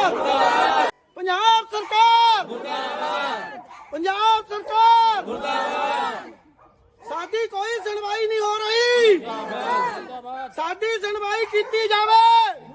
ਪੰਜਾਬ ਸਰਕਾਰ। ਮੁਰਦਾਬਾਦ ਪੰਜਾਬ ਸਰਕਾਰ। ਮੁਰਦਾਬਾਦ ਸਾਡੀ ਕੋਈ ਸੁਣਵਾਈ ਨਹੀਂ ਹੋ ਰਹੀ। ਸਾਡੀ ਸੁਣਵਾਈ ਕੀਤੀ ਜਾਵੇ।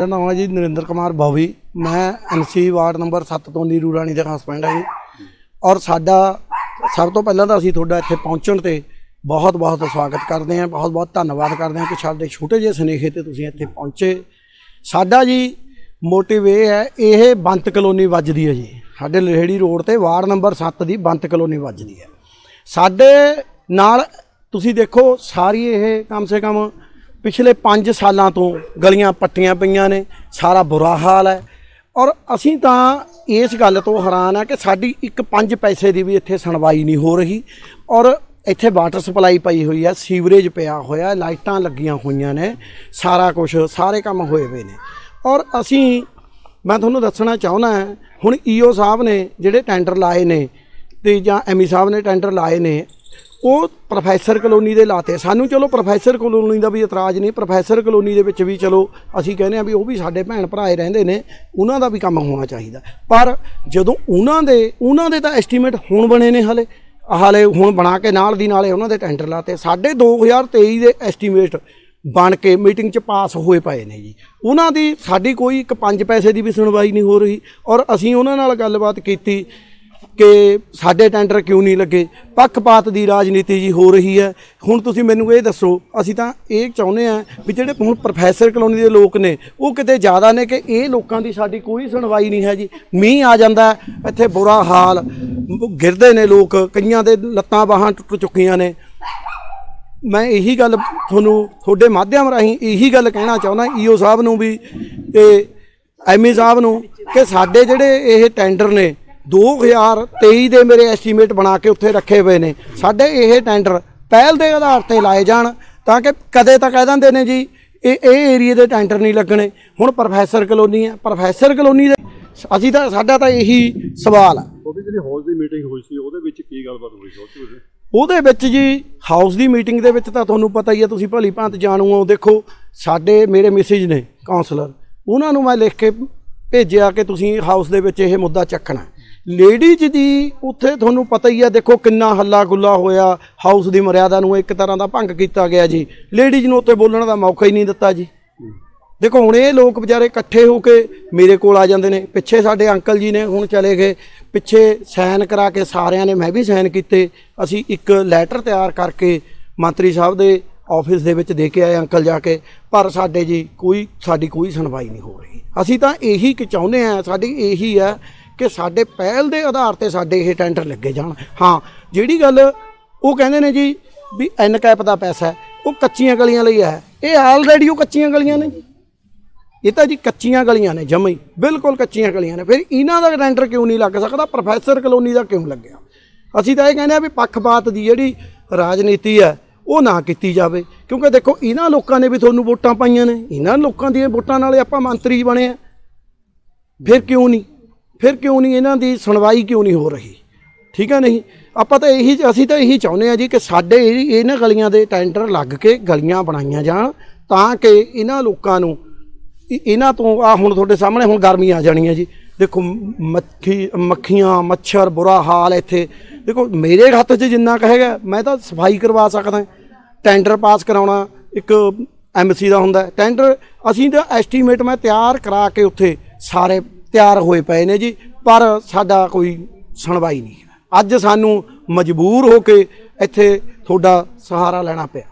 ਮੇਰਾ ਨਾਮ ਹੈ ਜੀ ਨਰਿੰਦਰ ਕੁਮਾਰ ਬਾਵੀ ਮੈਂ ਐਮਸੀ ਵਾਰਡ ਨੰਬਰ 7 ਤੋਂ ਨੀਰੂ ਰਾਣੀ ਦੇ ਹਸਬੈਂਡ ਹਾਂ ਜੀ। ਔਰ ਸਾਡਾ ਸਭ ਤੋਂ ਪਹਿਲਾਂ ਤਾਂ ਅਸੀਂ ਤੁਹਾਡਾ ਇੱਥੇ ਪਹੁੰਚਣ ਤੇ ਬਹੁਤ ਬਹੁਤ ਸਵਾਗਤ ਕਰਦੇ ਹਾਂ, ਬਹੁਤ ਬਹੁਤ ਧੰਨਵਾਦ ਕਰਦੇ ਹਾਂ ਕਿ ਸਾਡੇ ਛੋਟੇ ਜਿਹੇ ਸਨੇਹੇ ਤੇ ਤੁਸੀਂ ਇੱਥੇ ਪਹੁੰਚੇ। ਸਾਡਾ ਜੀ ਮੋਟਿਵ ਇਹ ਹੈ, ਇਹ ਬੰਤ ਕਲੋਨੀ ਵੱਜਦੀ ਹੈ ਜੀ। ਸਾਡੇ ਲਹੇੜੀ ਰੋਡ ਤੇ ਵਾਰਡ ਨੰਬਰ 7 ਦੀ ਬੰਤ ਕਲੋਨੀ ਵੱਜਦੀ ਹੈ। ਸਾਡੇ ਨਾਲ ਤੁਸੀਂ ਦੇਖੋ, ਸਾਰੀ ਇਹ ਕਮ ਸੇ ਕਮ ਪਿਛਲੇ 5 ਸਾਲਾਂ ਤੋਂ ਗਲੀਆਂ ਪੱਟੀਆਂ ਪਈਆਂ ਨੇ, ਸਾਰਾ ਬੁਰਾ ਹਾਲ ਹੈ। ਔਰ ਅਸੀਂ ਤਾਂ ਇਸ ਗੱਲ ਤੋਂ ਹੈਰਾਨ ਆ ਕਿ ਸਾਡੀ ਇੱਕ 5 ਪੈਸੇ ਦੀ ਵੀ ਇੱਥੇ ਸੁਣਵਾਈ ਨਹੀਂ ਹੋ ਰਹੀ। ਔਰ ਇੱਥੇ ਵਾਟਰ ਸਪਲਾਈ ਪਈ ਹੋਈ ਹੈ, ਸੀਵਰੇਜ ਪਿਆ ਹੋਇਆ, ਲਾਈਟਾਂ ਲੱਗੀਆਂ ਹੋਈਆਂ ਨੇ, ਸਾਰਾ ਕੁਝ ਸਾਰੇ ਕੰਮ ਹੋਏ ਹੋਏ ਨੇ। ਔਰ ਅਸੀਂ, ਮੈਂ ਤੁਹਾਨੂੰ ਦੱਸਣਾ ਚਾਹੁੰਦਾ ਹੁਣ ਈਓ ਸਾਹਿਬ ਨੇ ਜਿਹੜੇ ਟੈਂਡਰ ਲਾਏ ਨੇ, ਤੇ ਜਾਂ ਐਮੀ ਸਾਹਿਬ ਨੇ ਟੈਂਡਰ ਲਾਏ ਨੇ ਉਹ ਪ੍ਰੋਫੈਸਰ ਕਲੋਨੀ ਦੇ ਲਾਤੇ ਸਾਨੂੰ ਚਲੋ ਪ੍ਰੋਫੈਸਰ ਕਲੋਨੀ ਦਾ ਵੀ ਇਤਰਾਜ਼ ਨਹੀਂ, ਪ੍ਰੋਫੈਸਰ ਕਲੋਨੀ ਦੇ ਵਿੱਚ ਵੀ ਚਲੋ ਅਸੀਂ ਕਹਿੰਦੇ ਆ ਵੀ ਉਹ ਵੀ ਸਾਡੇ ਭੈਣ ਭਰਾਏ ਰਹਿੰਦੇ ਨੇ, ਉਹਨਾਂ ਦਾ ਵੀ ਕੰਮ ਹੋਣਾ ਚਾਹੀਦਾ। ਪਰ ਜਦੋਂ ਉਹਨਾਂ ਦੇ ਉਹਨਾਂ ਦੇ ਤਾਂ ਐਸਟੀਮੇਟ ਹੁਣ ਬਣੇ ਨੇ ਹਲੇ। ਹਾਲੇ ਹੁਣ ਬਣਾ ਕੇ ਨਾਲ ਦੀ ਨਾਲੇ ਉਹਨਾਂ ਦੇ ਟੈਂਡਰ ਲਾਤੇ ਸਾਡੇ 2023 ਦੇ ਐਸਟੀਮੇਟ ਬਣ ਕੇ ਮੀਟਿੰਗ 'ਚ ਪਾਸ ਹੋਏ ਪਏ ਨੇ ਜੀ। ਉਹਨਾਂ ਦੀ ਸਾਡੀ ਕੋਈ ਇੱਕ 5 ਪੈਸੇ ਦੀ ਵੀ ਸੁਣਵਾਈ ਨਹੀਂ ਹੋ ਰਹੀ। ਔਰ ਅਸੀਂ ਉਹਨਾਂ ਨਾਲ ਗੱਲਬਾਤ ਕੀਤੀ। ਕਿ ਸਾਡੇ ਟੈਂਡਰ ਕਿਉਂ ਨਹੀਂ ਲੱਗੇ? ਪੱਖਪਾਤ ਦੀ ਰਾਜਨੀਤੀ ਜੀ ਹੋ ਰਹੀ ਹੈ। ਹੁਣ ਤੁਸੀਂ ਮੈਨੂੰ ਇਹ ਦੱਸੋ, ਅਸੀਂ ਤਾਂ ਇਹ ਚਾਹੁੰਦੇ ਆ ਵੀ ਜਿਹੜੇ ਹੁਣ ਪ੍ਰੋਫੈਸਰ ਕਲੋਨੀ ਦੇ ਲੋਕ ਨੇ, ਉਹ ਕਿਤੇ ਜ਼ਿਆਦਾ ਨੇ ਕਿ ਇਹ ਲੋਕਾਂ ਦੀ ਸਾਡੀ ਕੋਈ ਸੁਣਵਾਈ ਨਹੀਂ ਹੈ ਜੀ। ਮੀਂਹ ਆ ਜਾਂਦਾ ਇੱਥੇ ਬੁਰਾ ਹਾਲ। ਗਿਰਦੇ ਨੇ ਲੋਕ, ਕਈਆਂ ਦੇ ਲੱਤਾਂ ਬਾਹਾਂ ਟੁੱਟ ਚੁੱਕੀਆਂ ਨੇ। ਮੈਂ ਇਹੀ ਗੱਲ ਤੁਹਾਨੂੰ ਤੁਹਾਡੇ ਮਾਧਿਅਮ ਰਾਹੀਂ ਇਹੀ ਗੱਲ ਕਹਿਣਾ ਚਾਹੁੰਦਾ, ਈਓ ਸਾਹਿਬ ਨੂੰ ਵੀ ਤੇ ਐਮਏ ਸਾਹਿਬ ਨੂੰ ਕਿ ਸਾਡੇ ਜਿਹੜੇ ਇਹ ਟੈਂਡਰ ਨੇ 2023 ਦੇ ਮੇਰੇ ਐਸਟੀਮੇਟ ਬਣਾ ਕੇ ਉੱਥੇ ਰੱਖੇ ਹੋਏ ਨੇ। ਸਾਡੇ ਇਹ ਟੈਂਡਰ ਪਹਿਲ ਦੇ ਆਧਾਰ ਤੇ ਲਾਏ ਜਾਣ ਤਾਂ ਕਿ ਕਦੇ ਤਾਂ ਕਹਿ ਦਿੰਦੇ ਨੇ ਜੀ ਇਹ ਇਹ ਏਰੀਏ ਦੇ ਟੈਂਡਰ ਨਹੀਂ ਲੱਗਣੇ। ਹੁਣ ਪ੍ਰੋਫੈਸਰ ਕਲੋਨੀ ਹੈ ਪ੍ਰੋਫੈਸਰ ਕਲੋਨੀ ਦੇ ਅਸੀਂ ਤਾਂ ਸਾਡਾ ਤਾਂ ਇਹੀ ਸਵਾਲ ਆ। ਉਹਦੀ ਜਿਹੜੀ ਹਾਲ ਦੀ ਮੀਟਿੰਗ ਹੋਈ ਸੀ ਉਹਦੇ ਵਿੱਚ ਕੀ ਗੱਲਬਾਤ ਹੋਈ ਸੀ ਉਹਦੇ ਵਿੱਚ ਜੀ ਹਾਊਸ ਦੀ ਮੀਟਿੰਗ ਦੇ ਵਿੱਚ ਤਾਂ ਤੁਹਾਨੂੰ ਪਤਾ ਹੀ ਹੈ ਤੁਸੀਂ ਭਲੀ ਭਾਂਤ ਜਾਣੂ ਹੋ ਦੇਖੋ ਸਾਡੇ ਮੇਰੇ ਮੈਸੇਜ ਨੇ ਕਾਉਂਸਲਰ ਉਹਨਾਂ ਨੂੰ ਮੈਂ ਲਿਖ ਕੇ ਭੇਜਿਆ ਕਿ ਤੁਸੀਂ ਹਾਊਸ ਦੇ ਵਿੱਚ ਇਹ ਮੁੱਦਾ ਚੱਕਣਾ। ਲੇਡੀਜ਼ ਦੀ ਉੱਥੇ ਤੁਹਾਨੂੰ ਪਤਾ ਹੀ ਹੈ ਦੇਖੋ ਕਿੰਨਾ ਹੱਲਾ ਗੁੱਲਾ ਹੋਇਆ ਹਾਊਸ ਦੀ ਮਰਿਆਦਾ ਨੂੰ ਇੱਕ ਤਰ੍ਹਾਂ ਦਾ ਭੰਗ ਕੀਤਾ ਗਿਆ ਜੀ। ਲੇਡੀਜ਼ ਨੂੰ ਉੱਥੇ ਬੋਲਣ ਦਾ ਮੌਕਾ ਹੀ ਨਹੀਂ ਦਿੱਤਾ ਜੀ। ਦੇਖੋ ਹੁਣ ਇਹ ਲੋਕ ਵਿਚਾਰੇ ਇਕੱਠੇ ਹੋ ਕੇ ਮੇਰੇ ਕੋਲ ਆ ਜਾਂਦੇ ਨੇ। ਪਿੱਛੇ ਸਾਡੇ ਅੰਕਲ ਜੀ ਨੇ ਹੁਣ ਚਲੇ ਗਏ। ਪਿੱਛੇ ਸਾਈਨ ਕਰਾ ਕੇ ਸਾਰਿਆਂ ਨੇ, ਮੈਂ ਵੀ ਸਾਈਨ ਕੀਤੇ। ਅਸੀਂ ਇੱਕ ਲੈਟਰ ਤਿਆਰ ਕਰਕੇ ਮੰਤਰੀ ਸਾਹਿਬ ਦੇ ਆਫਿਸ ਦੇ ਵਿੱਚ ਦੇ ਕੇ ਆਏ ਅੰਕਲ ਜਾ ਕੇ। ਪਰ ਸਾਡੇ ਜੀ ਕੋਈ, ਸਾਡੀ ਕੋਈ ਸੁਣਵਾਈ ਨਹੀਂ ਹੋ ਰਹੀ। ਅਸੀਂ ਤਾਂ ਇਹੀ ਕਿ ਚਾਹੁੰਦੇ ਆ ਸਾਡੀ ਇਹੀ ਹੈ ਕਿ ਸਾਡੇ ਪਹਿਲ ਦੇ ਆਧਾਰ ਤੇ ਸਾਡੇ ਇਹ ਟੈਂਡਰ ਲੱਗੇ ਜਾਣ। ਹਾਂ, ਜਿਹੜੀ ਗੱਲ ਉਹ ਕਹਿੰਦੇ ਨੇ ਜੀ ਵੀ ਐਨ ਕੈਪ ਦਾ ਪੈਸਾ ਉਹ ਕੱਚੀਆਂ ਗਲੀਆਂ ਲਈ ਹੈ। ਇਹ ਆਲਰੇਡੀ ਉਹ ਕੱਚੀਆਂ ਗਲੀਆਂ ਨੇ ਜੀ। ਇਹ ਤਾਂ ਜੀ ਕੱਚੀਆਂ ਗਲੀਆਂ ਨੇ ਜਮਈ ਬਿਲਕੁਲ ਕੱਚੀਆਂ ਗਲੀਆਂ ਨੇ। ਫਿਰ ਇਹਨਾਂ ਦਾ ਟੈਂਡਰ ਕਿਉਂ ਨਹੀਂ ਲੱਗ ਸਕਦਾ? ਪ੍ਰੋਫੈਸਰ ਕਲੋਨੀ ਦਾ ਕਿਉਂ ਲੱਗਿਆ? ਅਸੀਂ ਤਾਂ ਇਹ ਕਹਿੰਦੇ ਆ ਵੀ ਪੱਖਪਾਤ ਦੀ ਜਿਹੜੀ ਰਾਜਨੀਤੀ ਹੈ, ਉਹ ਨਾ ਕੀਤੀ ਜਾਵੇ। ਕਿਉਂਕਿ ਦੇਖੋ, ਇਹਨਾਂ ਲੋਕਾਂ ਨੇ ਵੀ ਤੁਹਾਨੂੰ ਵੋਟਾਂ ਪਾਈਆਂ ਨੇ। ਇਹਨਾਂ ਲੋਕਾਂ ਦੀਆਂ ਵੋਟਾਂ ਨਾਲ ਆਪਾਂ ਮੰਤਰੀ ਬਣੇ ਆ। ਫਿਰ ਕਿਉਂ ਨਹੀਂ? ਫਿਰ ਕਿਉਂ ਨਹੀਂ ਇਹਨਾਂ ਦੀ ਸੁਣਵਾਈ ਕਿਉਂ ਨਹੀਂ ਹੋ ਰਹੀ? ਠੀਕ ਹੈ ਨਹੀਂ? ਆਪਾਂ ਤਾਂ ਇਹੀ, ਅਸੀਂ ਤਾਂ ਇਹੀ ਚਾਹੁੰਦੇ ਆ ਜੀ ਕਿ ਸਾਡੇ ਇਹਨਾਂ ਗਲੀਆਂ ਦੇ ਟੈਂਡਰ ਲੱਗ ਕੇ ਗਲੀਆਂ ਬਣਾਈਆਂ ਜਾਣ ਤਾਂ ਕਿ ਇਹਨਾਂ ਲੋਕਾਂ ਨੂੰ ਇਹਨਾਂ ਤੋਂ ਆ ਹੁਣ ਤੁਹਾਡੇ ਸਾਹਮਣੇ ਹੁਣ ਗਰਮੀ ਆ ਜਾਣੀ ਹੈ ਜੀ। ਦੇਖੋ, ਮੱਖੀ, ਮੱਖੀਆਂ, ਮੱਛਰ ਬੁਰਾ ਹਾਲ ਇੱਥੇ। ਦੇਖੋ, ਮੇਰੇ ਹੱਥ 'ਚ ਜਿੰਨਾ ਕੁ ਹੈਗਾ, ਮੈਂ ਤਾਂ ਸਫ਼ਾਈ ਕਰਵਾ ਸਕਦਾ। ਟੈਂਡਰ ਪਾਸ ਕਰਾਉਣਾ ਇੱਕ ਐਮਸੀ ਦਾ ਹੁੰਦਾ। ਟੈਂਡਰ, ਅਸੀਂ ਤਾਂ ਐਸਟੀਮੇਟ ਮੈਂ ਤਿਆਰ ਕਰਾ ਕੇ ਉੱਥੇ ਸਾਰੇ ਤਿਆਰ ਹੋਏ ਪਏ ਨੇ ਜੀ ਪਰ ਸਾਡਾ ਕੋਈ ਸੁਣਵਾਈ ਨਹੀਂ। ਅੱਜ ਸਾਨੂੰ ਮਜਬੂਰ ਹੋ ਕੇ ਇੱਥੇ ਤੁਹਾਡਾ ਸਹਾਰਾ ਲੈਣਾ ਪਿਆ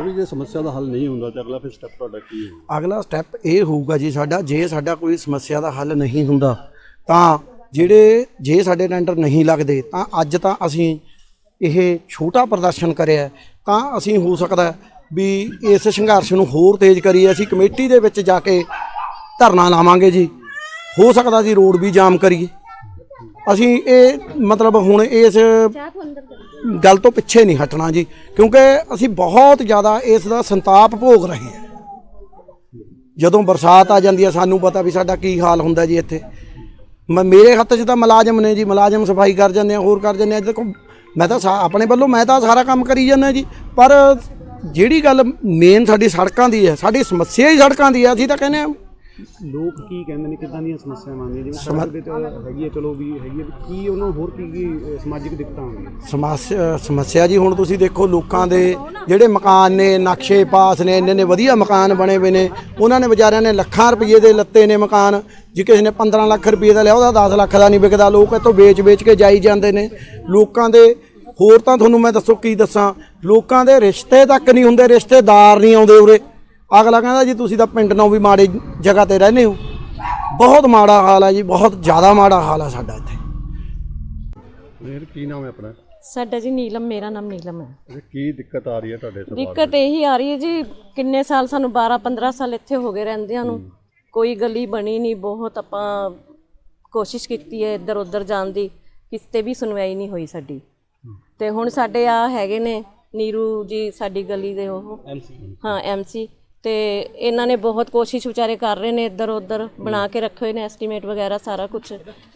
ਉਹ ਜੇ ਸਮੱਸਿਆ ਦਾ ਹੱਲ ਨਹੀਂ ਹੁੰਦਾ ਤਾਂ ਅਗਲਾ ਫਿਰ ਸਟੈਪ ਤੁਹਾਡਾ ਕੀ ਹੋਊ ਅਗਲਾ ਸਟੈਪ ਇਹ ਹੋਊਗਾ ਜੀ ਸਾਡਾ ਜੇ ਸਾਡਾ ਕੋਈ ਸਮੱਸਿਆ ਦਾ ਹੱਲ ਨਹੀਂ ਹੁੰਦਾ ਤਾਂ ਜਿਹੜੇ ਜੇ ਸਾਡੇ ਟੈਂਡਰ ਨਹੀਂ ਲੱਗਦੇ ਤਾਂ ਅੱਜ ਤਾਂ ਅਸੀਂ ਇਹ ਛੋਟਾ ਪ੍ਰਦਰਸ਼ਨ ਕਰਿਆ ਤਾਂ ਅਸੀਂ ਹੋ ਸਕਦਾ ਵੀ ਇਸ ਸੰਘਰਸ਼ ਨੂੰ ਹੋਰ ਤੇਜ਼ ਕਰੀਏ ਅਸੀਂ ਕਮੇਟੀ ਦੇ ਵਿੱਚ ਜਾ ਕੇ ਧਰਨਾ ਲਾਵਾਂਗੇ ਜੀ। ਹੋ ਸਕਦਾ ਜੀ ਰੋਡ ਵੀ ਜਾਮ ਕਰੀਏ। ਅਸੀਂ ਇਹ ਮਤਲਬ ਹੁਣ ਇਸ ਗੱਲ ਤੋਂ ਪਿੱਛੇ ਨਹੀਂ ਹਟਣਾ ਜੀ, ਕਿਉਂਕਿ ਅਸੀਂ ਬਹੁਤ ਜ਼ਿਆਦਾ ਇਸ ਦਾ ਸੰਤਾਪ ਭੋਗ ਰਹੇ ਹਾਂ। ਜਦੋਂ ਬਰਸਾਤ ਆ ਜਾਂਦੀ ਹੈ, ਸਾਨੂੰ ਪਤਾ ਵੀ ਸਾਡਾ ਕੀ ਹਾਲ ਹੁੰਦਾ ਜੀ ਇੱਥੇ। ਮ- ਮੇਰੇ ਹੱਥ 'ਚ ਤਾਂ ਮੁਲਾਜ਼ਮ ਨੇ ਜੀ, ਮੁਲਾਜ਼ਮ ਸਫ਼ਾਈ ਕਰ ਜਾਂਦੇ ਆ, ਹੋਰ ਕਰ ਜਾਂਦੇ ਆ। ਦੇਖੋ, ਮੈਂ ਤਾਂ ਸਾ- ਆਪਣੇ ਵੱਲੋਂ ਮੈਂ ਤਾਂ ਸਾਰਾ ਕੰਮ ਕਰੀ ਜਾਂਦਾ ਜੀ, ਪਰ ਜਿਹੜੀ ਗੱਲ ਮੇਨ ਸਾਡੀ ਸੜਕਾਂ ਦੀ ਹੈ, ਸਾਡੀ ਸਮੱਸਿਆ ਹੀ ਸੜਕਾਂ ਦੀ ਹੈ, ਅਸੀਂ ਤਾਂ ਕਹਿੰਦੇ ਆ ਲੋਕ ਕੀ ਕਹਿੰਦੇ ਨੇ ਕਿੱਦਾਂ ਦੀਆਂ ਸਮੱਸਿਆਵਾਂ ਆਉਂਦੀਆਂ? ਜਿਵੇਂ ਸੜਕ ਦੇ ਤਾਂ ਹੈਗੀ ਹੈ ਚਲੋ ਵੀ ਹੈਗੀ ਹੈ ਵੀ ਕੀ ਉਹਨਾਂ ਨੂੰ ਹੋਰ ਕੀ ਕੀ ਅਹ, ਸਮਾਜਿਕ ਦਿੱਕਤਾਂ ਆਉਂਦੀਆਂ? ਸਮੱਸਿਆ ਸਮੱਸਿਆ ਜੀ ਹੁਣ ਤੁਸੀਂ ਦੇਖੋ ਲੋਕਾਂ ਦੇ ਜਿਹੜੇ ਮਕਾਨ ਨੇ ਨਕਸ਼ੇ ਪਾਸ ਨੇ ਇੰਨੇ ਨੇ ਵਧੀਆ ਮਕਾਨ ਬਣੇ ਹੋਏ ਨੇ ਉਹਨਾਂ ਨੇ ਵਿਚਾਰਿਆਂ ਨੇ ਲੱਖਾਂ ਰੁਪਏ ਦੇ ਲੱਤੇ ਨੇ ਮਕਾਨ ਜੇ ਕਿਸੇ ਨੇ 15 ਲੱਖ ਰੁਪਏ ਦਾ ਲਿਆ ਉਹਦਾ 10 ਲੱਖ ਦਾ ਨਹੀਂ ਵਿਕਦਾ ਲੋਕ ਇੱਥੋਂ ਵੇਚ-ਵੇਚ ਕੇ ਜਾਈ ਜਾਂਦੇ ਨੇ। ਲੋਕਾਂ ਦੇ ਹੋਰ ਤਾਂ ਤੁਹਾਨੂੰ ਮੈਂ ਦੱਸੋ ਕੀ ਦੱਸਾਂ ਲੋਕਾਂ ਦੇ ਰਿਸ਼ਤੇ ਤੱਕ ਨਹੀਂ ਹੁੰਦੇ ਰਿਸ਼ਤੇਦਾਰ ਨਹੀਂ ਆਉਂਦੇ ਉਰੇ। ਅਗਲਾ ਕਹਿੰਦਾ ਜੀ ਤੁਸੀਂ ਤਾਂ ਪਿੰਡ ਨਾਲੋਂ ਵੀ ਮਾੜੀ ਜਗ੍ਹਾ ਤੇ ਰਹਿੰਦੇ ਹੋ। ਬਹੁਤ ਮਾੜਾ ਹਾਲ ਹੈ ਜੀ ਬਹੁਤ ਜ਼ਿਆਦਾ ਮਾੜਾ ਹਾਲ ਹੈ ਸਾਡਾ ਇੱਥੇ। ਇਹ ਕੀ ਨਾਮ ਹੈ ਆਪਣਾ? ਸਾਡਾ ਜੀ ਨੀਲਮ ਮੇਰਾ ਨਾਮ ਨੀਲਮ ਹੈ। ਇਹ ਕੀ ਦਿੱਕਤ ਆ ਰਹੀ ਹੈ ਤੁਹਾਡੇ ਸਵਾਲ ਦਿੱਕਤ ਇਹੀ ਆ ਰਹੀ ਹੈ ਜੀ ਕਿੰਨੇ ਸਾਲ ਸਾਨੂੰ 12 15 ਸਾਲ ਇੱਥੇ ਹੋ ਗਏ ਰਹਿੰਦਿਆਂ ਨੂੰ। ਕੋਈ ਗਲੀ ਬਣੀ ਨਹੀਂ ਬਹੁਤ ਆਪਾਂ ਕੋਸ਼ਿਸ਼ ਕੀਤੀ ਹੈ ਇੱਧਰ ਉੱਧਰ ਜਾਣ ਦੀ ਕਿਤੇ ਵੀ ਸੁਣਵਾਈ ਨਹੀਂ ਹੋਈ ਸਾਡੀ। ਤੇ ਹੁਣ ਸਾਡੇ ਆ ਹੈਗੇ ਨੇ ਨੀਰੂ ਜੀ ਸਾਡੀ ਗਲੀ ਦੇ ਉਹ। ਹਾਂ ਐਮਸੀ ਤੇ ਇਹਨਾਂ ਨੇ ਬਹੁਤ ਕੋਸ਼ਿਸ਼ ਵਿਚਾਰੇ ਕਰ ਰਹੇ ਨੇ ਇੱਧਰ ਉੱਧਰ ਬਣਾ ਕੇ ਰੱਖੇ ਹੋਏ ਨੇ ਐਸਟੀਮੇਟ ਵਗੈਰਾ ਸਾਰਾ ਕੁਝ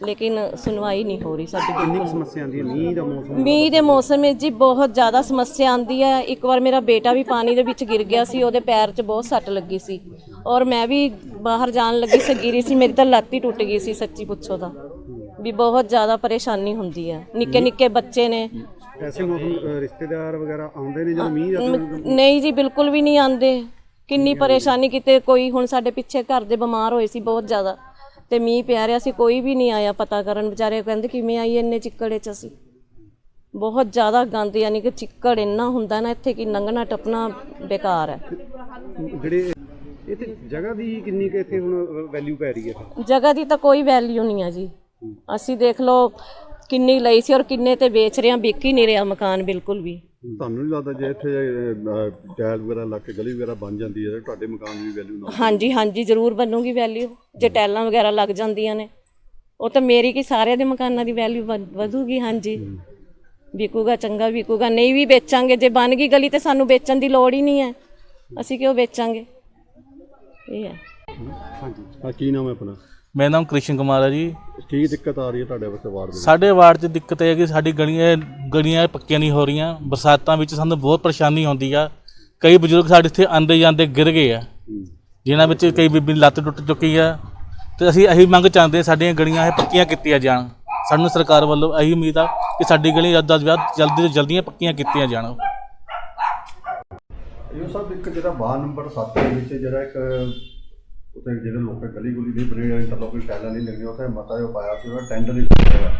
ਲੇਕਿਨ ਸੁਣਵਾਈ ਨਹੀਂ ਹੋ ਰਹੀ ਸਾਡੀ। ਬਿਲਕੁਲ ਸਮੱਸਿਆ ਆਉਂਦੀ ਹੈ? ਮੀਂਹ ਦਾ ਮੌਸਮ ਮੀਂਹ ਦੇ ਮੌਸਮ ਵਿੱਚ ਜੀ ਬਹੁਤ ਜ਼ਿਆਦਾ ਸਮੱਸਿਆ ਆਂਦੀ ਹੈ। ਇੱਕ ਵਾਰ ਮੇਰਾ ਬੇਟਾ ਵੀ ਪਾਣੀ ਦੇ ਵਿੱਚ ਗਿਰ ਗਿਆ ਸੀ ਉਹਦੇ ਪੈਰ 'ਚ ਬਹੁਤ ਸੱਟ ਲੱਗੀ ਸੀ। ਔਰ ਮੈਂ ਵੀ ਬਾਹਰ ਜਾਣ ਲੱਗੀ ਸੀ ਗਿਰੀ ਸੀ ਮੇਰੀ ਤਾਂ ਲੱਤ ਹੀ ਟੁੱਟ ਗਈ ਸੀ ਸੱਚੀ ਪੁੱਛੋ ਤਾਂ। ਵੀ ਬਹੁਤ ਜ਼ਿਆਦਾ ਪਰੇਸ਼ਾਨੀ ਹੁੰਦੀ ਹੈ। ਨਿੱਕੇ ਨਿੱਕੇ ਬੱਚੇ ਨੇ। ਐਸੇ ਮੌਸਮ ਰਿਸ਼ਤੇਦਾਰ ਵਗੈਰਾ ਆਉਂਦੇ ਨੇ ਜਦੋਂ ਮੀਂਹ ਨਹੀਂ ਜੀ ਬਿਲਕੁਲ ਵੀ ਨਹੀਂ ਆਂਦੇ ਕਿੰਨੀ ਪਰੇਸ਼ਾਨੀ ਕਿਤੇ ਕੋਈ ਹੁਣ ਸਾਡੇ ਪਿੱਛੇ ਘਰ ਦੇ ਬਿਮਾਰ ਹੋਏ ਸੀ ਬਹੁਤ ਜ਼ਿਆਦਾ ਤੇ ਮੀਂਹ ਪਿਆ ਰਿਹਾ ਸੀ ਕੋਈ ਵੀ ਨਹੀਂ ਆਇਆ ਪਤਾ ਕਰਨ। ਵਿਚਾਰੇ ਕਹਿੰਦੇ ਕਿਵੇਂ ਆਈ ਇੰਨੇ ਚਿੱਕੜੇ ਚ ਅਸੀਂ। ਬਹੁਤ ਜ਼ਿਆਦਾ ਗੰਦ ਯਾਨੀ ਕਿ ਚਿੱਕੜ ਇੰਨਾ ਹੁੰਦਾ ਨਾ ਇੱਥੇ ਕਿ ਲੰਘਣਾ ਟੱਪਣਾ ਬੇਕਾਰ ਹੈ। ਜਿਹੜੇ ਤੇ ਜਗ੍ਹਾ ਦੀ ਕਿੰਨੀ ਕੁ ਇੱਥੇ ਹੁਣ ਵੈਲਿਊ ਪੈ ਰਹੀ ਹੈ? ਜਗ੍ਹਾ ਦੀ ਤਾਂ ਕੋਈ ਵੈਲਿਊ ਨਹੀਂ ਆ ਜੀ। ਅਸੀਂ ਦੇਖ ਲਓ ਕਿੰਨੀ ਲਈ ਸੀ ਔਰ ਕਿੰਨੇ ਤੇ ਵੇਚ ਰਹੇ ਆ ਵਿਕ ਹੀ ਨਹੀਂ ਰਿਹਾ ਮਕਾਨ ਬਿਲਕੁਲ ਵੀ। ਤੁਹਾਨੂੰ ਨਹੀਂ ਲੱਗਦਾ ਜੇ ਇੱਥੇ ਅਹ, ਟਾਇਲ ਵਗੈਰਾ ਲੱਗ ਕੇ ਗਲੀ ਵਗੈਰਾ ਬਣ ਜਾਂਦੀ ਹੈ ਤਾਂ ਤੁਹਾਡੇ ਮਕਾਨ ਦੀ ਵੈਲਿਊ ਨਾ ਹਾਂਜੀ ਹਾਂਜੀ ਜ਼ਰੂਰ ਬਣੂਗੀ ਵੈਲਿਊ ਜੇ ਟੈਲਾਂ ਵਗੈਰਾ ਲੱਗ ਜਾਂਦੀਆਂ ਨੇ। ਉਹ ਤਾਂ ਮੇਰੀ ਕੀ ਸਾਰਿਆਂ ਦੇ ਮਕਾਨਾਂ ਦੀ ਵੈਲਿਊ ਵਧੂਗੀ ਹਾਂਜੀ। ਵਿਕੂਗਾ ਚੰਗਾ ਵਿਕੂਗਾ। ਨਹੀਂ ਵੀ ਵੇਚਾਂਗੇ ਜੇ ਬਣ ਗਈ ਗਲੀ ਤੇ ਸਾਨੂੰ ਵੇਚਣ ਦੀ ਲੋੜ ਹੀ ਨਹੀਂ ਹੈ। ਅਸੀਂ ਕਿਉਂ ਵੇਚਾਂਗੇ? ਇਹ ਹੈ। ਹਾਂ। ਕੀ ਨਾਮ ਹੈ ਆਪਣਾ? ਮੇਰਾ ਨਾਮ ਕ੍ਰਿਸ਼ਨ ਕੁਮਾਰ ਹੈ ਜੀ। ਕੀ ਦਿੱਕਤ ਆ ਰਹੀ ਹੈ ਤੁਹਾਡੇ ਵਾਸਤੇ ਵਾਰਡ ਦੇ? ਸਾਡੇ ਵਾਰਡ 'ਚ ਦਿੱਕਤ ਇਹ ਹੈ ਕਿ ਸਾਡੀ ਗਲੀਆਂ ਗਲੀਆਂ ਪੱਕੀਆਂ ਨਹੀਂ ਹੋ ਰਹੀਆਂ। ਬਰਸਾਤਾਂ ਵਿੱਚ ਸਾਨੂੰ ਬਹੁਤ ਪਰੇਸ਼ਾਨੀ ਹੁੰਦੀ ਆ। ਕਈ ਬਜ਼ੁਰਗ ਸਾਡੇ ਇੱਥੇ ਆਂਦੇ ਜਾਂਦੇ ਗਿਰ ਗਏ ਆ। ਜਿਨ੍ਹਾਂ ਵਿੱਚ ਕਈ ਬੀਬੀ ਦੀ ਲੱਤ ਟੁੱਟ ਚੁੱਕੀ ਆ। ਤੇ ਅਸੀਂ ਇਹੀ ਮੰਗ ਚਾਹੁੰਦੇ ਸਾਡੀਆਂ ਗਲੀਆਂ ਇਹ ਪੱਕੀਆਂ ਕੀਤੀਆਂ ਜਾਣ। ਸਾਨੂੰ ਸਰਕਾਰ ਵੱਲੋਂ ਇਹੀ ਉਮੀਦ ਆ ਕਿ ਸਾਡੀ ਗਲੀ ਜਲਦ ਤੋਂ ਜਲਦ ਜਲਦੀ ਤੋਂ ਜਲਦੀਆਂ ਪੱਕੀਆਂ ਕੀਤੀਆਂ ਜਾਣ। ਇਹ ਸਭ ਇੱਕ ਜਿਹੜਾ ਵਾਰਡ ਨੰਬਰ 7 ਦੇ ਵਿੱਚ ਜਿਹੜਾ ਇੱਕ ਉੱਥੇ ਜਿਹੜੇ ਲੋਕਾਂ ਗਲੀ ਗੁਲੀ ਨਹੀਂ ਬਣੇ ਇੰਟਰਲੋਕਿੰਗ ਟਾਇਲਾਂ ਨਹੀਂ ਲੱਗੀਆਂ ਉੱਥੇ ਮਤਾ ਜੋ ਪਾਇਆ ਸੀ ਉਹਦਾ ਟੈਂਡਰ ਹੀ ਹੋਇਆ।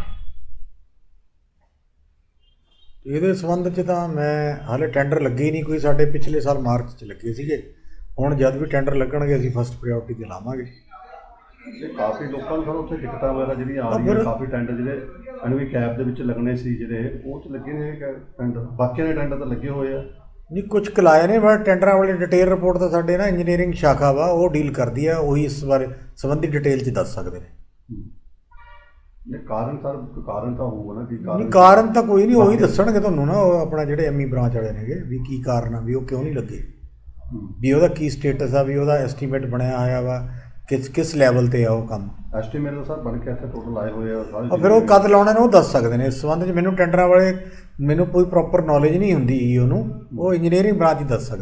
ਇਹਦੇ ਸੰਬੰਧ 'ਚ ਤਾਂ ਮੈਂ ਹਾਲੇ ਟੈਂਡਰ ਲੱਗੇ ਨਹੀਂ ਕੋਈ ਸਾਡੇ ਪਿਛਲੇ ਸਾਲ ਮਾਰਚ 'ਚ ਲੱਗੇ ਸੀਗੇ। ਹੁਣ ਜਦ ਵੀ ਟੈਂਡਰ ਲੱਗਣਗੇ ਅਸੀਂ ਫਸਟ ਪ੍ਰਾਇੋਰਟੀ ਤੇ ਲਾਵਾਂਗੇ। ਕਾਫੀ ਲੋਕਾਂ ਨੂੰ ਫਿਰ ਉੱਥੇ ਦਿੱਕਤਾਂ ਵਗੈਰਾ ਜਿਹੜੀਆਂ ਆ ਰਹੀਆਂ ਕਾਫੀ ਟੈਂਡਰ ਜਿਹੜੇ ਅਨਵੀ ਕੈਬ ਦੇ ਵਿੱਚ ਲੱਗਣੇ ਸੀ ਜਿਹੜੇ ਉਹ ਚ ਲੱਗੇ ਨੇ ਟੈਂਡਰ ਬਾਕੀਆਂ ਦੇ ਟੈਂਡਰ ਤਾਂ ਲੱਗੇ ਹੋਏ ਆ। ਨਹੀਂ ਕੁਝ ਕਲਾਏ ਨੇ ਪਰ ਟੈਂਡਰਾਂ ਵਾਲੀ ਡਿਟੇਲ ਰਿਪੋਰਟ ਤਾਂ ਸਾਡੇ ਨਾ ਇੰਜੀਨੀਅਰਿੰਗ ਸ਼ਾਖਾ ਵਾ ਉਹ ਡੀਲ ਕਰਦੀ ਆ ਉਹੀ ਇਸ ਬਾਰੇ ਸੰਬੰਧੀ ਡਿਟੇਲ 'ਚ ਦੱਸ ਸਕਦੇ ਨੇ। ਇਹ ਕਾਰਨ ਸਰ ਕਾਰਨ ਤਾਂ ਹੋਊਗਾ ਨਾ ਕੀ ਨਹੀਂ ਕਾਰਨ ਕਾਰਨ ਤਾਂ ਕੋਈ ਨਹੀਂ ਉਹੀ ਦੱਸਣਗੇ ਤੁਹਾਨੂੰ ਨਾ ਉਹ ਆਪਣਾ ਜਿਹੜੇ ਐਮਈ ਬ੍ਰਾਂਚ ਵਾਲੇ ਨੇਗੇ ਵੀ ਕੀ ਕਾਰਨ ਆ ਵੀ ਉਹ ਕਿਉਂ ਨਹੀਂ ਲੱਗੇ। ਵੀ ਉਹਦਾ ਕੀ ਸਟੇਟਸ ਆ ਵੀ ਉਹਦਾ ਐਸਟੀਮੇਟ ਬਣਿਆ ਹੋਇਆ ਵਾ ਕਿਸ ਕਿਸ ਲੈਵਲ ਤੇ ਆ ਉਹ ਕੰਮ? ਐਸਟੀਮੇਟ ਤਾਂ ਸਰ ਬਣ ਕੇ ਇੱਥੇ ਟੋਟਲ ਆਏ ਹੋਏ ਆ ਸਾਰੇ ਫਿਰ ਉਹ ਕਦ ਲਾਉਣੇ ਨੇ ਉਹ ਦੱਸ ਸਕਦੇ ਨੇ। ਇਸ ਸੰਬੰਧ 'ਚ ਮੈਨੂੰ ਟੈਂਡਰਾਂ ਵਾਲੇ ਮੈਨੂੰ ਕੋਈ ਪ੍ਰੋਪਰ ਨੌਲੇਜ ਨਹੀਂ ਹੁੰਦੀ ਉਹਨੂੰ। ਉਹ ਇੰਜੀਨੀਅਰਿੰਗ ਬ੍ਰਾਂਚ ਹੀ ਦੱਸ ਸਕਦੇ